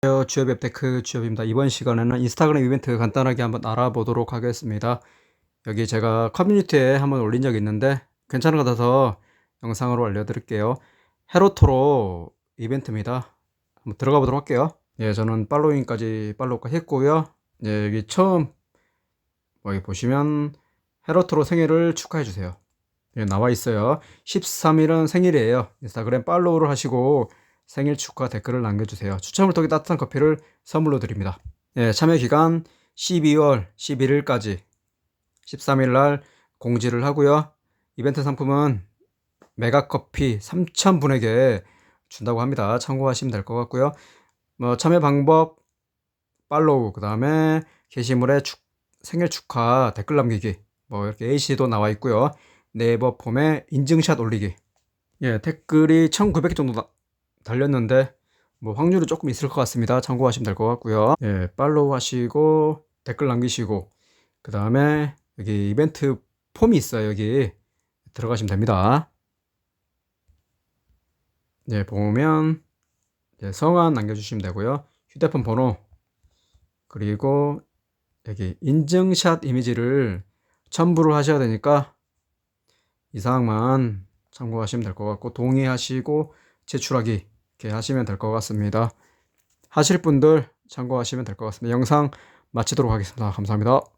안녕하세요. 주협 웹테크 주협입니다. 이번 시간에는 인스타그램 이벤트 간단하게 한번 알아보도록 하겠습니다. 여기 제가 커뮤니티에 한번 올린 적이 있는데 괜찮은 것 같아서 영상으로 알려드릴게요. 헤로토로 이벤트입니다. 한번 들어가 보도록 할게요. 예, 저는 팔로잉까지 팔로우까지 했고요. 예, 여기 처음 뭐 여기 보시면 헤로토로 생일을 축하해 주세요. 예, 나와 있어요. 13일은 생일이에요. 인스타그램 팔로우를 하시고 생일 축하 댓글을 남겨주세요. 추첨을 통해 따뜻한 커피를 선물로 드립니다. 예, 참여 기간 12월 11일까지 13일 날 공지를 하고요. 이벤트 상품은 메가커피 3,000분에게 준다고 합니다. 참고하시면 될 것 같고요. 뭐 참여 방법 팔로우 그 다음에 게시물에 축- 생일 축하 댓글 남기기 뭐 이렇게 AC도 나와 있고요. 네이버 폼에 인증샷 올리기. 예, 댓글이 1,900개 정도 나- 달렸는데 뭐 확률이 조금 있을 것 같습니다. 참고하시면 될 것 같고요. 예, 팔로우 하시고 댓글 남기시고 그 다음에 여기 이벤트 폼이 있어요. 여기 들어가시면 됩니다. 예, 보면 예, 성함 남겨주시면 되고요. 휴대폰 번호 그리고 여기 인증샷 이미지를 첨부를 하셔야 되니까 이 사항만 참고하시면 될 것 같고 동의하시고 제출하기 이렇게 하시면 될 것 같습니다. 하실 분들 참고하시면 될 것 같습니다. 영상 마치도록 하겠습니다. 감사합니다.